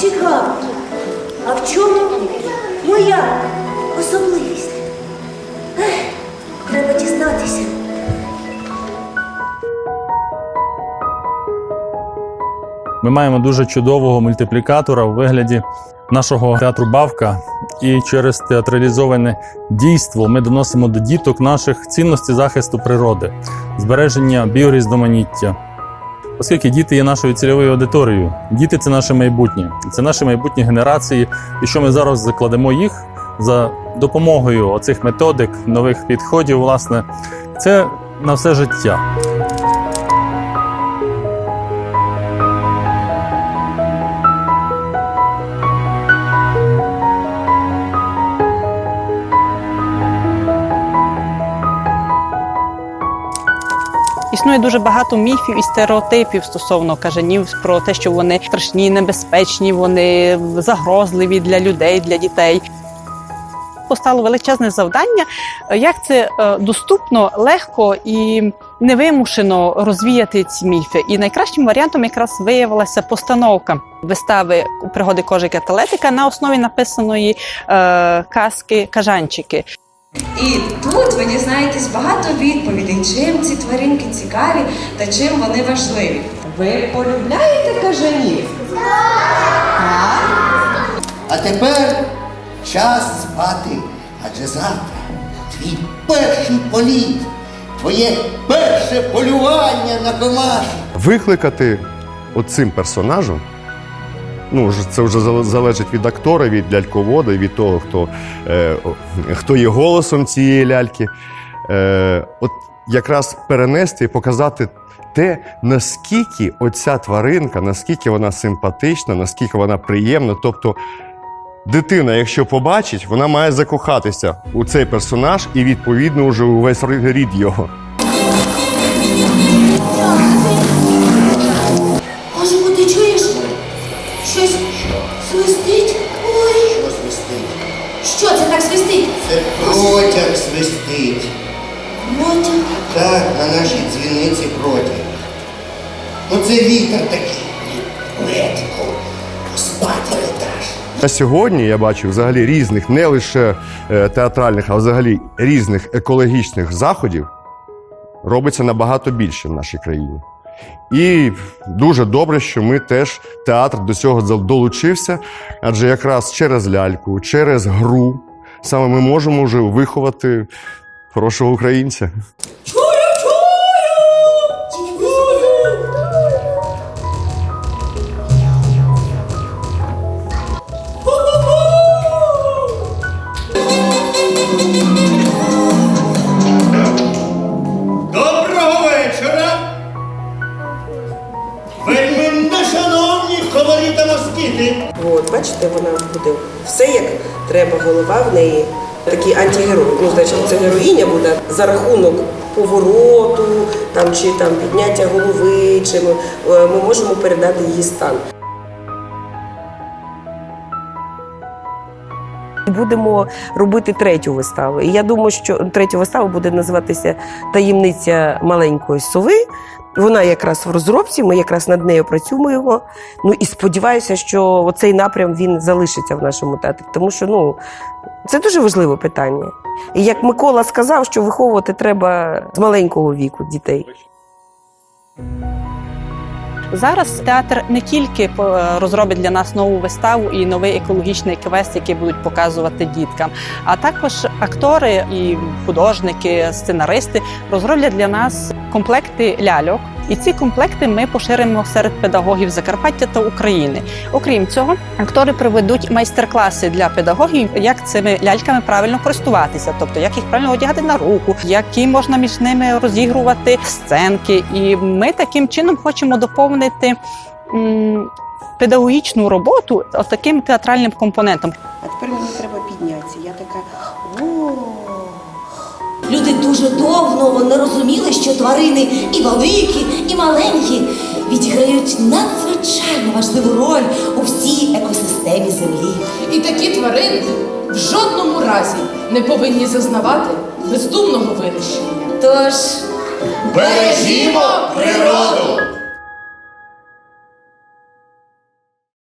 Цікаво, а в чому моя особливість? Ех, треба дізнатися. Ми маємо дуже чудового мультиплікатора у вигляді нашого театру Бавка, і через театралізоване дійство ми доносимо до діток наших цінності захисту природи, збереження біорізноманіття. Оскільки діти є нашою цільовою аудиторією, діти це наше майбутнє, це наші майбутні генерації. І що ми зараз закладемо їх за допомогою оцих методик, нових підходів, власне, це на все життя. Існує дуже багато міфів і стереотипів стосовно кажанів про те, що вони страшні, небезпечні, вони загрозливі для людей, для дітей. Постало величезне завдання, як це е, доступно, легко і невимушено розвіяти ці міфи. І найкращим варіантом якраз виявилася постановка вистави пригоди кожика та на основі написаної е, казки Кажанчики. І тут ви дізнаєтесь багато відповідей, чим ці тваринки цікаві та чим вони важливі. Ви полюбляєте кажанів? А тепер час спати, адже завтра твій перший політ, твоє перше полювання на комах. викликати оцим персонажем. Ну, це вже залежить від актора, від ляльковода, від того, хто, е, хто є голосом цієї ляльки. Е, от якраз перенести і показати те, наскільки оця тваринка, наскільки вона симпатична, наскільки вона приємна. Тобто, дитина, якщо побачить, вона має закохатися у цей персонаж і відповідно уже увесь рід його. Щось свистить? Ой, Що свистить? що це так свистить? Це протяг свистить. Мотя. Так, на нашій дзвіниці протяг. Ну це вітер такий. Летику, спати леташ. На сьогодні я бачу взагалі різних, не лише е, театральних, а взагалі різних екологічних заходів робиться набагато більше в нашій країні. І дуже добре, що ми теж театр до цього долучився, адже якраз через ляльку, через гру саме ми можемо вже виховати хорошого українця. Та! От, бачите, вона буде все як треба, голова в неї. Такий антигерой. Ну, значить, це героїня буде за рахунок повороту там, чи там, підняття голови, чи ми, е, ми можемо передати її стан. Будемо робити третю виставу. І я думаю, що третя вистава буде називатися Таємниця маленької сови. Вона якраз в розробці, ми якраз над нею працюємо. Ну і сподіваюся, що цей напрям він залишиться в нашому театрі, тому що ну це дуже важливе питання. І як Микола сказав, що виховувати треба з маленького віку дітей. Зараз театр не тільки е, розробить для нас нову виставу і новий екологічний квест, який будуть показувати діткам, а також актори і художники, сценаристи розроблять для нас комплекти ляльок. І ці комплекти ми поширимо серед педагогів Закарпаття та України. Окрім цього, актори проведуть майстер-класи для педагогів, як цими ляльками правильно користуватися, тобто як їх правильно одягати на руку, які можна між ними розігрувати сценки. І ми таким чином хочемо доповнити педагогічну роботу от таким театральним компонентом. Люди дуже довго не розуміли, що тварини і великі, і маленькі відіграють надзвичайно важливу роль у всій екосистемі землі. І такі тварини в жодному разі не повинні зазнавати бездумного винищення. Тож Бережімо природу!